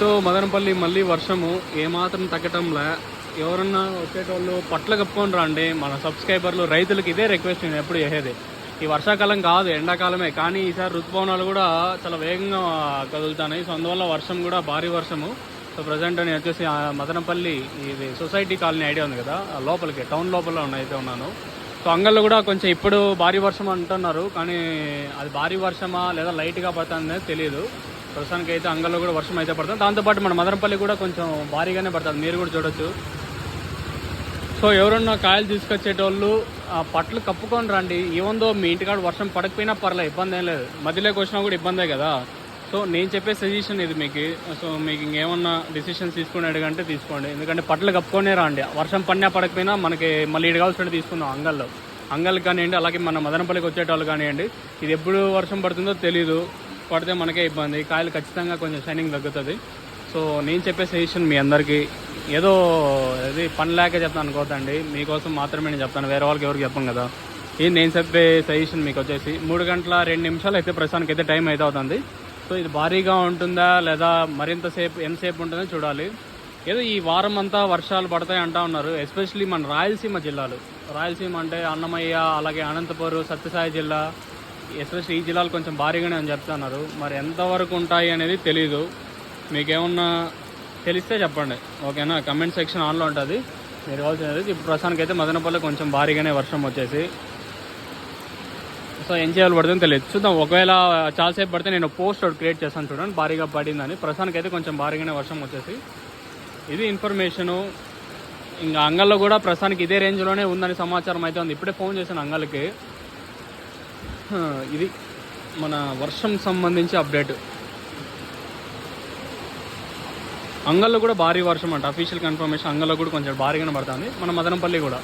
So Madanapalle మళ్ళీ వర్షము ఏమాత్రం తగ్గటంలా ఎవరన్నా వచ్చేటోళ్ళు పట్ల కప్పుకొని రండి. మన సబ్స్క్రైబర్లు రైతులకు ఇదే రిక్వెస్ట్ నేను ఎప్పుడు చేసేది. ఈ వర్షాకాలం కాదు ఎండాకాలమే. కానీ ఈసారి ఋతుపవనాలు కూడా చాలా వేగంగా కదులుతున్నాయి. సో అందువల్ల వర్షం కూడా భారీ వర్షము. సో ప్రజెంట్ నేను వచ్చేసి మదనపల్లి ఇది సొసైటీ కాలనీ ఐడియా ఉంది కదా లోపలికి టౌన్ లోపల ఉన్న అయితే ఉన్నాను. సో అంగల్లో కూడా కొంచెం ఇప్పుడు భారీ వర్షం అంటున్నారు. కానీ అది భారీ వర్షమా లేదా లైట్గా పడుతుందనేది తెలియదు ప్రస్తుతానికి అయితే అంగల్లో కూడా వర్షం అయితే పడుతుంది. దాంతోపాటు మన మదనపల్లి కూడా కొంచెం భారీగానే పడుతుంది. మీరు కూడా చూడొచ్చు. సో ఎవరన్నా కాయలు తీసుకొచ్చేటోళ్ళు ఆ పట్లు కప్పుకొని రండి. ఏముందో మీ ఇంటికాడ వర్షం పడకపోయినా పర్లేదు ఇబ్బంది ఏం లేదు. మధ్యలోకి వచ్చినా కూడా ఇబ్బందే కదా. సో నేను చెప్పే సజెషన్ ఇది మీకు. సో మీకు ఇంకేమన్నా డిసిషన్స్ తీసుకుని అడిగంటే తీసుకోండి. ఎందుకంటే పట్లు కప్పుకొనే రండి. వర్షం పడినా పడకపోయినా మనకి మళ్ళీ ఇటు కావాల్సిన తీసుకుందాం అంగల్లో. అంగల్ కానివ్వండి అలాగే మన మదనపల్లికి వచ్చేటోళ్ళు కానివ్వండి ఇది ఎప్పుడు వర్షం పడుతుందో తెలీదు. పడితే మనకే ఇబ్బంది. కాయలు ఖచ్చితంగా కొంచెం షైనింగ్ తగ్గుతుంది. సో నేను చెప్పే సజెషన్ మీ అందరికీ ఏదో ఇది పని లేక చెప్తాను అనుకోవద్దండి మీకోసం మాత్రమే నేను చెప్తాను. వేరే వాళ్ళకి ఎవరికి చెప్పం కదా. ఇది నేను చెప్పే సజెషన్ మీకు వచ్చేసి మూడు గంటల రెండు నిమిషాలు అయితే ప్రస్తుతానికి అయితే టైం అయితే అవుతుంది. సో ఇది భారీగా ఉంటుందా లేదా మరింత సేపు ఎంతసేపు ఉంటుందో చూడాలి. ఏదో ఈ వారం అంతా వర్షాలు పడతాయి అంటా ఉన్నారు. ఎస్పెషలీ మన రాయలసీమ జిల్లాలు. రాయలసీమ అంటే అన్నమయ్య అలాగే అనంతపురం సత్యసాయి జిల్లా ఎస్పెషల్లీ ఈ జిల్లాలు కొంచెం భారీగానే అని చెప్తున్నారు మరి ఎంతవరకు ఉంటాయి అనేది తెలీదు. మీకేమన్నా తెలిస్తే చెప్పండి. ఓకేనా? కమెంట్ సెక్షన్ ఆన్లో ఉంటుంది. మీరు కావాల్సినది ఇప్పుడు ప్రస్తుతానికి అయితే మదనపల్లి కొంచెం భారీగానే వర్షం వచ్చేసి. సో ఏం చేయాలి పడుతుందో తెలియదు. చూద్దాం. ఒకవేళ చాలాసేపు పడితే నేను పోస్ట్ ఒకటి క్రియేట్ చేస్తాను చూడండి. భారీగా పడిందని. ప్రస్తుతానికి అయితే కొంచెం భారీగానే వర్షం వచ్చేసి. ఇది ఇన్ఫర్మేషను. ఇంకా అంగల్లో కూడా ప్రస్తుతానికి ఇదే రేంజ్లోనే ఉందని సమాచారం అయితే ఉంది. ఇప్పుడే ఫోన్ చేశాను అంగల్కి. ఇది మన వర్షం సంబంధించి అప్డేట్. అంగల్లో కూడా భారీ వర్షం అంట. అఫీషియల్ కన్ఫర్మేషన్ అంగల్లో కూడా కొంచెం భారీగానే పడుతుంది. మన మదనపల్లి కూడా.